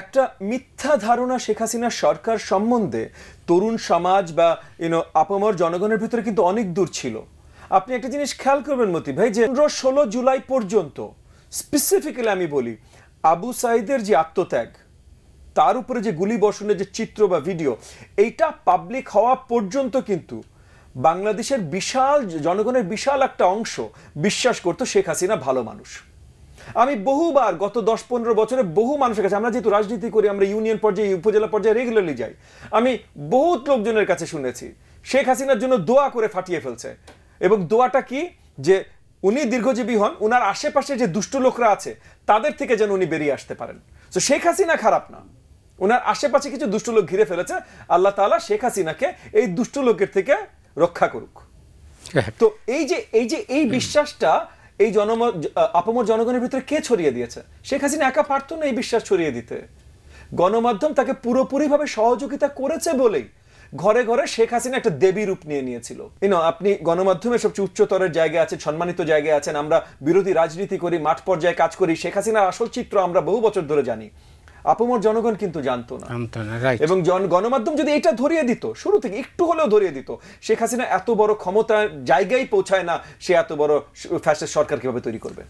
একটা মিথ্যা ধারণা শেখ হাসিনার সরকার সম্বন্ধে তরুণ সমাজ বা ইউনো আপামর জনগণের ভিতরে কিন্তু অনেক দূর ছিল। আপনি একটা জিনিস খেয়াল করবেন মতি ভাই, যে পনেরো ষোলো জুলাই পর্যন্ত স্পেসিফিক্যালি আমি বলি, আবু সাইদের যে আত্মত্যাগ, তার উপরে যে গুলি বর্ষণের যে চিত্র বা ভিডিও, এইটা পাবলিক হওয়া পর্যন্ত কিন্তু বাংলাদেশের বিশাল, জনগণের বিশাল একটা অংশ বিশ্বাস করতো শেখ হাসিনা ভালো মানুষ। আমি বহুবার গত দশ পনেরো বছরে বহু মানুষের কাছে আমরা যেহেতু রাজনীতি করি আমরা ইউনিয়ন পর্যায়ে উপজেলা পর্যায়ে রেগুলারলি যাই আমি বহুত লোকজনের কাছে শুনেছি শেখ হাসিনার জন্য দোয়া করে ফাটিয়ে ফেলছে। এবং দোয়াটা কি? যে উনি দীর্ঘজীবী হন উনার আশেপাশে যে দুষ্ট লোকরা আছে তাদের থেকে যেন উনি বেরিয়ে আসতে পারেন। তো শেখ হাসিনা খারাপ না। ওনার আশেপাশে কিছু দুষ্ট লোক ঘিরে ফেলেছে আল্লাহ তাআলা শেখ হাসিনাকে এই দুষ্ট লোকের থেকে রক্ষা করুক। তো এই যে এই যে এই বিশ্বাসটা এই জনম আপামর জনগণের ভিতরে কে ছড়িয়ে দিয়েছে? শেখ হাসিনা একা পারত না এই বিশ্বাস ছড়িয়ে দিতে। গণমাধ্যম তাকে পুরোপুরিভাবে সহযোগিতা করেছে বলেই ঘরে ঘরে শেখ হাসিনা একটা দেবী রূপ নিয়ে নিয়েছিল। ইনো আপনি গণমাধ্যমে সবচেয়ে উচ্চতরের জায়গায় আছেন, সম্মানিত জায়গায় আছেন, আমরা বিরোধী রাজনীতি করি, মাঠ পর্যায়ে কাজ করি, শেখ হাসিনার আসল চিত্র আমরা বহু বছর ধরে জানি। আপামর জনগণ কিন্তু জানতো না। এবং জন গণমাধ্যম যদি এটা ধরিয়ে দিত শুরু থেকে একটু হলেও ধরিয়ে দিত শেখ হাসিনা এত বড় ক্ষমতার জায়গায় পৌঁছায় না সে এত বড় ফ্যাসিস্ট সরকার কীভাবে তৈরি করবে?